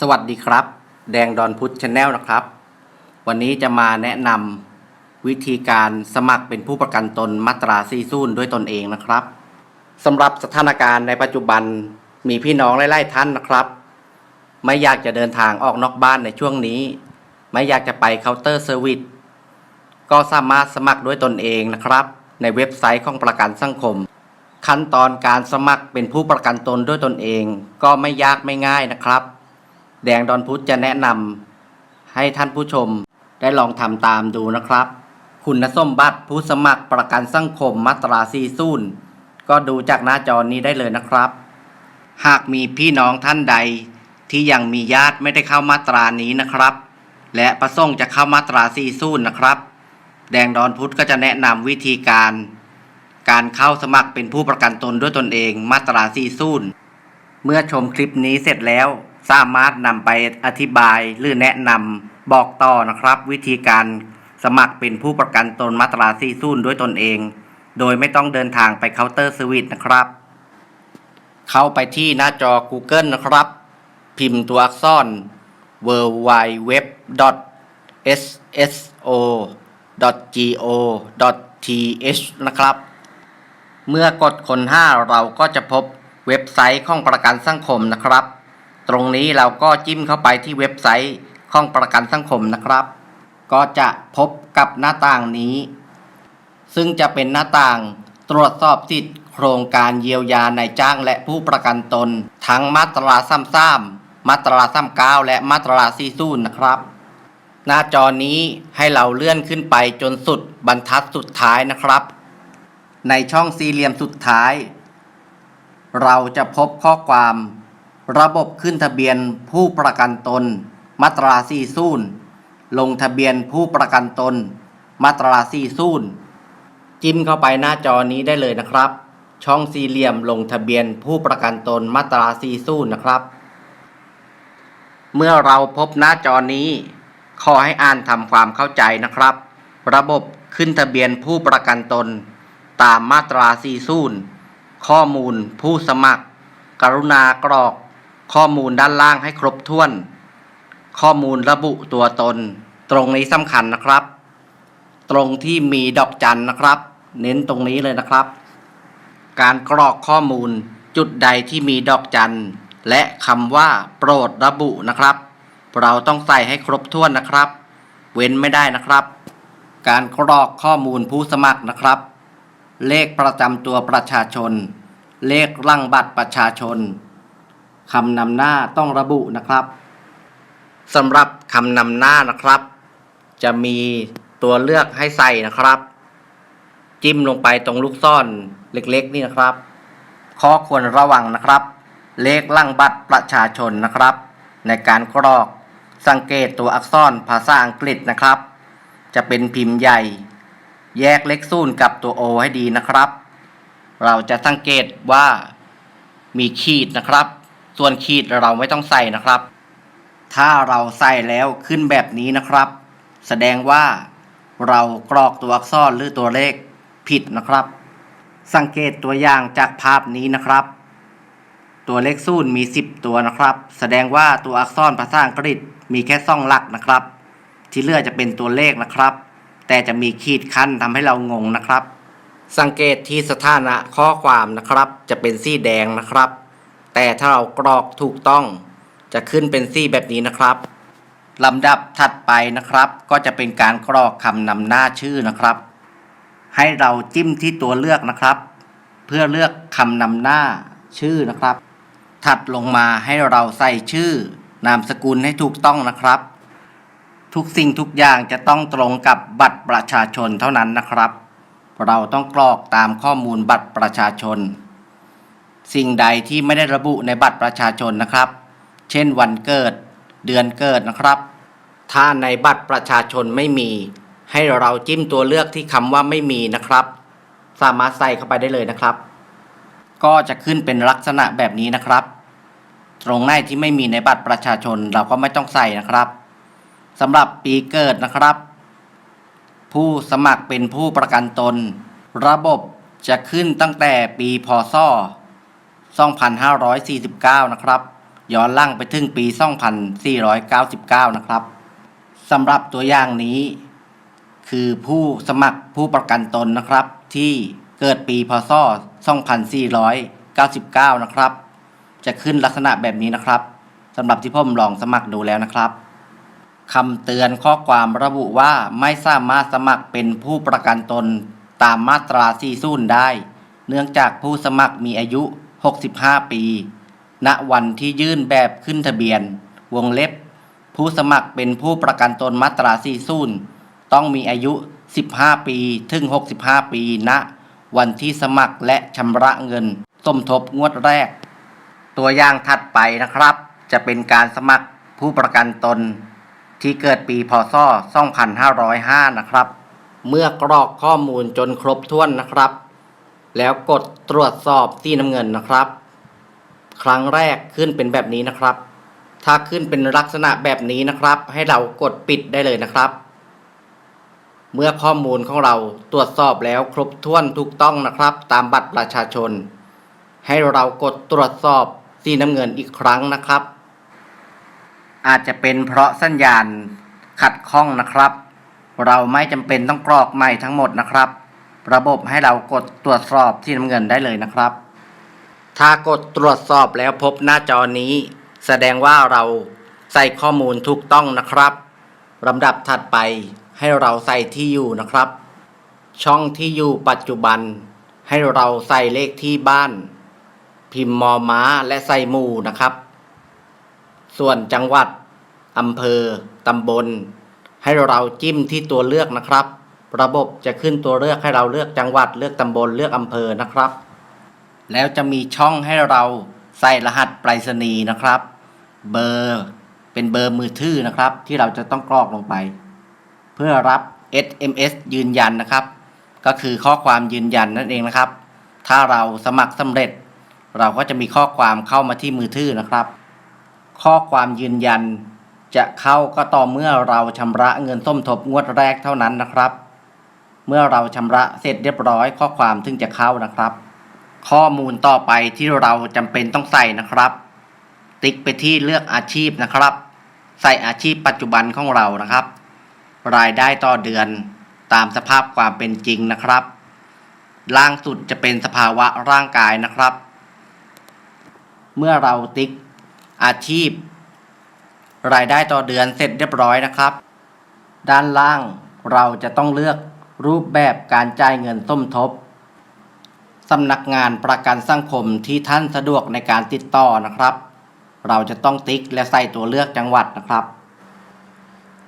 สวัสดีครับ แดงดอนพุทธชาแนลนะครับ วันนี้จะมาแนะนำวิธีการสมัครเป็นผู้ประกันตนมาตราซีซูนด้วยตนเองนะครับสำหรับสถานการณ์ในปัจจุบันมีพี่น้องไล่ๆท่านนะครับ ไม่อยากจะเดินทางออกนอกบ้านในช่วงนี้ ไม่อยากจะไปเคาน์เตอร์เซอร์วิสก็สามารถสมัครด้วยตนเองนะครับ ในเว็บไซต์ของประกันสังคม ขั้นตอนการสมัครเป็นผู้ประกันตนด้วยตนเอง ก็ไม่ยากไม่ง่ายนะครับ แดงดอนพุธจะแนะนำให้ท่านผู้ชมได้ลองทำตามดูนะครับ คุณสมบัติผู้สมัครประกันสังคมมาตราซีซูนก็ดูจากหน้าจอนี้ได้เลยนะครับ หากมีพี่น้องท่านใดที่ยังมีญาติไม่ได้เข้ามาตรานี้นะครับ และประสงค์จะเข้ามาตราซีซูนนะครับ แดงดอนพุธก็จะแนะนำวิธีการ การเข้าสมัครเป็นผู้ประกันตนด้วยตนเองมาตราซีซูนเมื่อชมคลิปนี้เสร็จแล้ว สามารถนำไปอธิบายหรือแนะนำบอกต่อนะครับ วิธีการสมัครเป็นผู้ประกันตนมาตราซีซูนด้วยตนเอง โดยไม่ต้องเดินทางไปเคาน์เตอร์สวิตนะครับ เข้าไปที่หน้าจอ Google นะครับ พิมพ์ตัวอักษร w w w s s o g o t h นะครับ เมื่อกดค้นห้าเราก็จะพบเว็บไซต์ของประกันสังคมนะครับ ตรงนี้เราก็จิ้มเข้าไปที่เว็บไซต์ของประกันสังคมนะครับ ก็จะพบกับหน้าต่างนี้ ซึ่งจะเป็นหน้าต่างตรวจสอบสิทธิโครงการเยียวยานายจ้างและผู้ประกันตน ทั้งมาตราซ้ำซ้ำมาตราซ้ำเก้าและมาตราซีซูนนะครับ หน้าจอนี้ให้เราเลื่อนขึ้นไปจนสุดบรรทัดสุดท้ายนะครับ ในช่องสี่เหลี่ยมสุดท้าย เราจะพบข้อความ ระบบขึ้นทะเบียนผู้ประกันตน มาตราสี่ศูนย์ลงทะเบียนผู้ประกันตน มาตราสี่ศูนย์จิ้มเข้าไปหน้าจอนี้ได้เลยนะครับ ช่องสี่เหลี่ยมลงทะเบียนผู้ประกันตนมาตราสี่ศูนย์นะครับ เมื่อเราพบหน้าจอนี้ ขอให้อ่านทำความเข้าใจนะครับ ระบบขึ้นทะเบียนผู้ประกันตน ตามมาตรา40ข้อมูลผู้สมัคร กรุณากรอก ข้อมูลด้านล่างให้ครบถ้วน ข้อมูลระบุตัวตน ตรงนี้สำคัญนะครับ ตรงที่มีดอกจันนะครับ เน้นตรงนี้เลยนะครับ การกรอกข้อมูลจุดใดที่มีดอกจันและคำว่าโปรดระบุนะครับ เราต้องใส่ให้ครบถ้วนนะครับ เว้นไม่ได้นะครับ การกรอกข้อมูลผู้สมัครนะครับ เลขประจำตัวประชาชน เลขร่างบัตรประชาชน คำนำหน้าต้องระบุนะครับสำหรับคำนำหน้านะครับ จะมีตัวเลือกให้ใส่นะครับ จิ้มลงไปตรงลูกซ่อนเล็กๆนี่นะครับ ข้อควรระวังนะครับ เลขร่างบัตรประชาชนนะครับ ในการกรอกสังเกตตัวอักษรภาษาอังกฤษนะครับ จะเป็นพิมพ์ใหญ่ แยกเลขศูนย์กับตัว O ให้ดีนะครับ เราจะสังเกตว่ามีขีดนะครับ ส่วนขีดเราไม่ต้องใส่นะครับ ถ้าเราใส่แล้วขึ้นแบบนี้นะครับ แสดงว่าเรากรอกตัวอักษรหรือตัวเลขผิดนะครับ สังเกตตัวอย่างจากภาพนี้นะครับ ตัวเลขศูนย์มี 10 ตัวนะครับ แสดงว่าตัวอักษรภาษาอังกฤษมีแค่สองหลักนะครับ ที่เหลือจะเป็นตัวเลขนะครับ แต่จะมีขีดขั้นทำให้เรางงนะครับ สังเกตที่สถานะข้อความนะครับ จะเป็นสีแดงนะครับ แต่ถ้าเรากรอกถูกต้องจะขึ้นเป็นสีแบบนี้นะครับลำดับถัดไปนะครับ ก็จะเป็นการกรอกคำนำหน้าชื่อนะครับ ให้เราจิ้มที่ตัวเลือกนะครับ เพื่อเลือกคำนำหน้าชื่อนะครับ ถัดลงมาให้เราใส่ชื่อนามสกุลให้ถูกต้องนะครับ ทุกสิ่งทุกอย่างจะต้องตรงกับบัตรประชาชนเท่านั้นนะครับ เราต้องกรอกตามข้อมูลบัตรประชาชน สิ่งใดที่ไม่ได้ระบุในบัตรประชาชนนะครับ เช่นวันเกิด เดือนเกิดนะครับ ถ้าในบัตรประชาชนไม่มี ให้เราจิ้มตัวเลือกที่คำว่าไม่มีนะครับ สามารถใส่เข้าไปได้เลยนะครับ ก็จะขึ้นเป็นลักษณะแบบนี้นะครับ ตรงไหนที่ไม่มีในบัตรประชาชนเราก็ไม่ต้องใส่นะครับสำหรับปีเกิดนะครับ ผู้สมัครเป็นผู้ประกันตน ระบบจะขึ้นตั้งแต่ปีพศ 2549 นะครับ ย้อนล่างไปถึงปี 2499 นะครับสำหรับตัวอย่างนี้ คือผู้สมัครผู้ประกันตนนะครับ ที่เกิดปีพศ 2499 นะครับ จะขึ้นลักษณะแบบนี้นะครับสำหรับที่ผมลองสมัครดูแล้วนะครับคำเตือนข้อความระบุว่าไม่สามารถสมัครเป็นผู้ประกันตนตามมาตรา40ได้ เนื่องจากผู้สมัครมีอายุ 65 ปี ณ วันที่ยื่นแบบขึ้นทะเบียน วงเล็บ ผู้สมัครเป็นผู้ประกันตนมาตรา40ต้องมีอายุ 15 ปีถึง 65 ปีณวันที่สมัครและชำระเงินสมทบงวดแรก ตัวอย่างถัดไปนะครับ จะเป็นการสมัครผู้ประกันตน ที่เกิดปีพศ 2505 นะครับ เมื่อกรอกข้อมูลจนครบถ้วนนะครับ แล้วกดตรวจสอบที่น้ำเงินนะครับ ครั้งแรกขึ้นเป็นแบบนี้นะครับ ถ้าขึ้นเป็นลักษณะแบบนี้นะครับ ให้เรากดปิดได้เลยนะครับ เมื่อข้อมูลของเราตรวจสอบแล้วครบถ้วนถูกต้องนะครับ ตามบัตรประชาชน ให้เรากดตรวจสอบสีน้ำเงินอีกครั้งนะครับ อาจจะเป็นเพราะสัญญาณขัดข้องนะครับ เราไม่จำเป็นต้องกรอกใหม่ทั้งหมดนะครับ ระบบให้เรากดตรวจสอบที่น้ำเงินได้เลยนะครับ ถ้ากดตรวจสอบแล้วพบหน้าจอนี้ แสดงว่าเราใส่ข้อมูลถูกต้องนะครับลำดับถัดไปให้เราใส่ที่อยู่นะครับ ช่องที่อยู่ปัจจุบัน ให้เราใส่เลขที่บ้าน พิมพ์มอม้าและใส่หมู่นะครับ ส่วนจังหวัดอำเภอตำบล ให้เราจิ้มที่ตัวเลือกนะครับ ระบบจะขึ้นตัวเลือกให้เราเลือกจังหวัดเลือกตำบลเลือกอำเภอนะครับ แล้วจะมีช่องให้เราใส่รหัสไปรษณีย์นะครับ เบอร์เป็นเบอร์มือถือนะครับ ที่เราจะต้องกรอกลงไป เพื่อรับ SMS ยืนยันนะครับ ก็คือข้อความยืนยันนั่นเองนะครับ ถ้าเราสมัครสำเร็จ เราก็จะมีข้อความเข้ามาที่มือถือนะครับ ข้อความยืนยัน จะเข้าก็ต่อเมื่อเราชำระเงินส้มทบงวดแรกเท่านั้นนะครับ เมื่อเราชำระเสร็จเรียบร้อยข้อความถึงจะเข้านะครับ ข้อมูลต่อไปที่เราจำเป็นต้องใส่นะครับ ติ๊กไปที่เลือกอาชีพนะครับ ใส่อาชีพปัจจุบันของเรานะครับ รายได้ต่อเดือนตามสภาพความเป็นจริงนะครับ ล่างสุดจะเป็นสภาวะร่างกายนะครับ เมื่อเราติ๊กอาชีพ รายได้ต่อเดือนเสร็จเรียบร้อยนะครับ ด้านล่างเราจะต้องเลือก รูปแบบการจ่ายเงินส้มทบสำนักงานประกันสังคมที่ท่านสะดวกในการติดต่อนะครับ เราจะต้องติ๊กและใส่ตัวเลือกจังหวัดนะครับ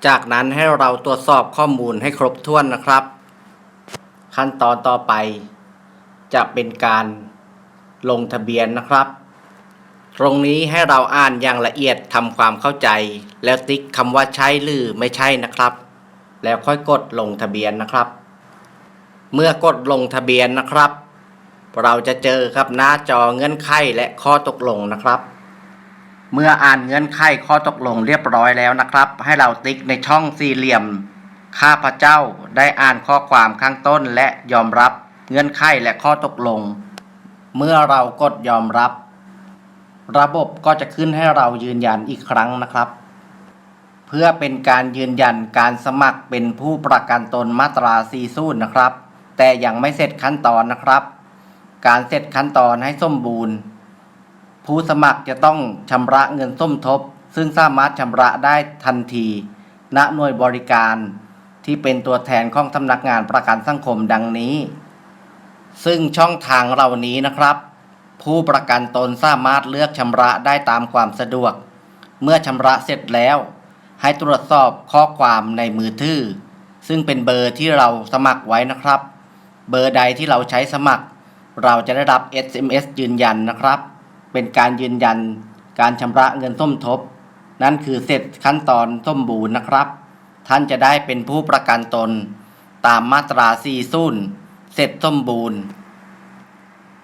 จากนั้นให้เราตรวจสอบข้อมูลให้ครบถ้วนนะครับ ขั้นตอนต่อไป จะเป็นการลงทะเบียนนะครับ ตรงนี้ให้เราอ่านอย่างละเอียดทำความเข้าใจ แล้วติ๊กคำว่าใช่หรือไม่ใช่นะครับ แล้วค่อยกดลงทะเบียนนะครับ เมื่อกดลงทะเบียนนะครับ เราจะเจอครับหน้าจอเงื่อนไขและข้อตกลงนะครับ เมื่ออ่านเงื่อนไขข้อตกลงเรียบร้อยแล้วนะครับ ให้เราติ๊กในช่องสี่เหลี่ยม ข้าพเจ้าได้อ่านข้อความข้างต้นและยอมรับเงื่อนไขและข้อตกลง เมื่อเรากดยอมรับ ระบบก็จะขึ้นให้เรายืนยันอีกครั้งนะครับ เพื่อเป็นการยืนยันการสมัครเป็นผู้ประกันตนมาตรา40นะครับ แต่ยังไม่เสร็จขั้นตอนนะครับ การเสร็จขั้นตอนให้สมบูรณ์ ผู้สมัครจะต้องชำระเงินส้มทบ ซึ่งสามารถชำระได้ทันที ณหน่วยบริการที่เป็นตัวแทนของสำนักงานประกันสังคมดังนี้ ซึ่งช่องทางเหล่านี้นะครับ ผู้ประกันตนสามารถเลือกชำระได้ตามความสะดวก เมื่อชำระเสร็จแล้ว ให้ตรวจสอบข้อความในมือถือซึ่งเป็นเบอร์ที่เราสมัครไว้นะครับ เบอร์ใดที่เราใช้สมัคร เราจะได้รับ SMS ยืนยันนะครับ เป็นการยืนยันการชำระเงินส้มทบ นั่นคือเสร็จขั้นตอนส้มบูรณ์นะครับ ท่านจะได้เป็นผู้ประกันตน ตามมาตรา40เสร็จส้มบูรณ์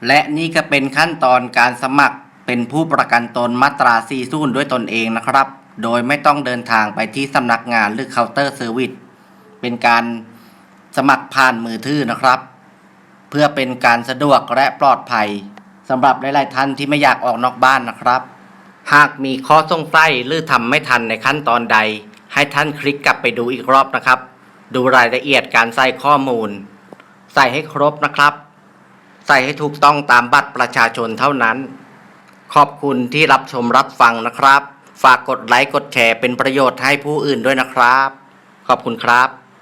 และนี่ก็เป็นขั้นตอนการสมัครเป็นผู้ประกันตนมาตรา40ด้วยตนเองนะครับ โดยไม่ต้องเดินทางไปที่สำนักงานหรือเคาน์เตอร์เซอร์วิสเป็นการสมัครผ่านมือถือนะครับ พื่อเป็นการสะดวกและปลอดภัยสำหรับหลาย ๆ ท่านที่ไม่อยากออกนอกบ้านนะครับ หากมีข้อสงสัยหรือทำไม่ทันในขั้นตอนใด ให้ท่านคลิกกลับไปดูอีกรอบนะครับ ดูรายละเอียดการใส่ข้อมูล ใส่ให้ครบนะครับ ใส่ให้ถูกต้องตามบัตรประชาชนเท่านั้น ขอบคุณที่รับชมรับฟังนะครับ ฝากกดไลค์กดแชร์เป็นประโยชน์ให้ผู้อื่นด้วยนะครับ ขอบคุณครับ